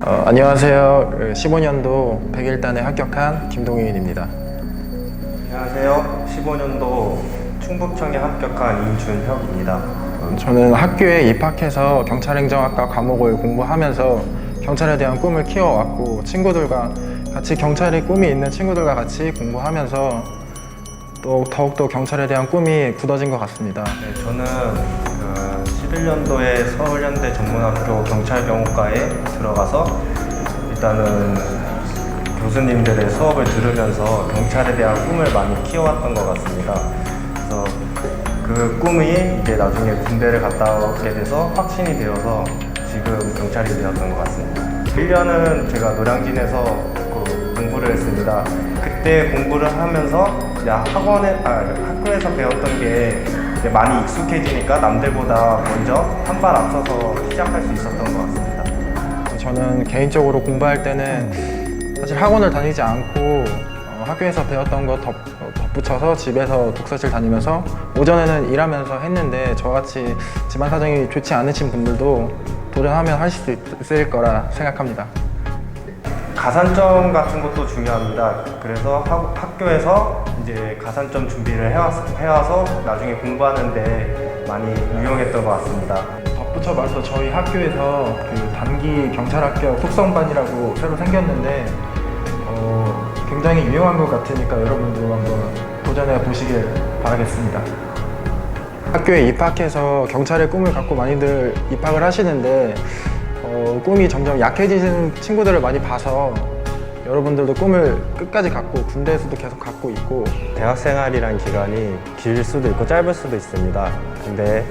어, 안녕하세요. 그 15년도 101단에 합격한 김동윤입니다. 안녕하세요. 15년도 충북청에 합격한 임준혁입니다. 어, 저는 학교에 입학해서 경찰행정학과 과목을 공부하면서 경찰에 대한 꿈을 키워왔고 친구들과 같이 경찰의 꿈이 있는 친구들과 같이 공부하면서 또 더욱더 경찰에 대한 꿈이 굳어진 것 같습니다. 네, 저는 그 11년도에 서울연대 전문학교 경찰경호과에 들어가서 일단은 교수님들의 수업을 들으면서 경찰에 대한 꿈을 많이 키워왔던 것 같습니다. 그래서 그 꿈이 이제 나중에 군대를 갔다 오게 돼서 확신이 되어서 지금 경찰이 되었던 것 같습니다. 1년은 제가 노량진에서 그 공부를 했습니다. 그때 공부를 하면서 학원에, 아, 학교에서 배웠던 게 많이 익숙해지니까 남들보다 먼저 한 발 앞서서 시작할 수 있었던 것 같습니다. 저는 개인적으로 공부할 때는 사실 학원을 다니지 않고 어, 학교에서 배웠던 거 덧, 어, 덧붙여서 집에서 독서실 다니면서 오전에는 일하면서 했는데 저같이 집안 사정이 좋지 않으신 분들도 도전하면 할수 있을 거라 생각합니다. 가산점 같은 것도 중요합니다. 그래서 학, 학교에서 이제 가산점 준비를 해와서, 나중에 공부하는데 많이 유용했던 것 같습니다. 덧붙여 말해서 저희 학교에서 그 단기 경찰 합격 속성반이라고 새로 생겼는데 어, 굉장히 유용한 것 같으니까 여러분도 한번 도전해 보시길 바라겠습니다. 학교에 입학해서 경찰의 꿈을 갖고 많이들 입학을 하시는데 어, 꿈이 점점 약해지는 친구들을 많이 봐서 여러분들도 꿈을 끝까지 갖고 군대에서도 계속 갖고 있고 대학 생활이란 기간이 길 수도 있고 짧을 수도 있습니다. 근데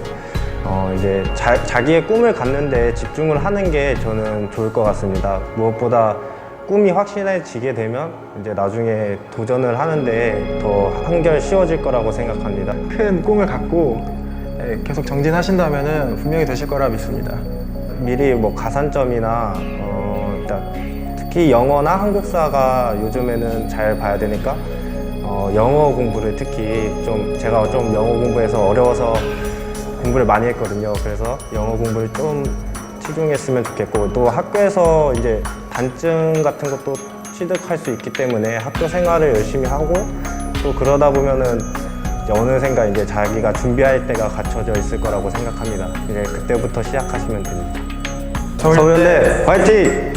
어 이제 자, 자기의 꿈을 갖는데 집중을 하는 게 저는 좋을 것 같습니다. 무엇보다 꿈이 확실해지게 되면 이제 나중에 도전을 하는데 더 한결 쉬워질 거라고 생각합니다. 큰 꿈을 갖고 예, 계속 정진하신다면 분명히 되실 거라 믿습니다. 미리 뭐 가산점이나 어 일단 특히 영어나 한국사가 요즘에는 잘 봐야 되니까 어 영어 공부를 특히 좀 제가 좀 영어 공부해서 어려워서 공부를 많이 했거든요. 그래서 영어 공부를 좀 치중했으면 좋겠고 또 학교에서 이제 단증 같은 것도 취득할 수 있기 때문에 학교 생활을 열심히 하고 또 그러다 보면은 이제 어느샌가 이제 자기가 준비할 때가 갖춰져 있을 거라고 생각합니다. 이제 그때부터 시작하시면 됩니다. 서울대 화이팅!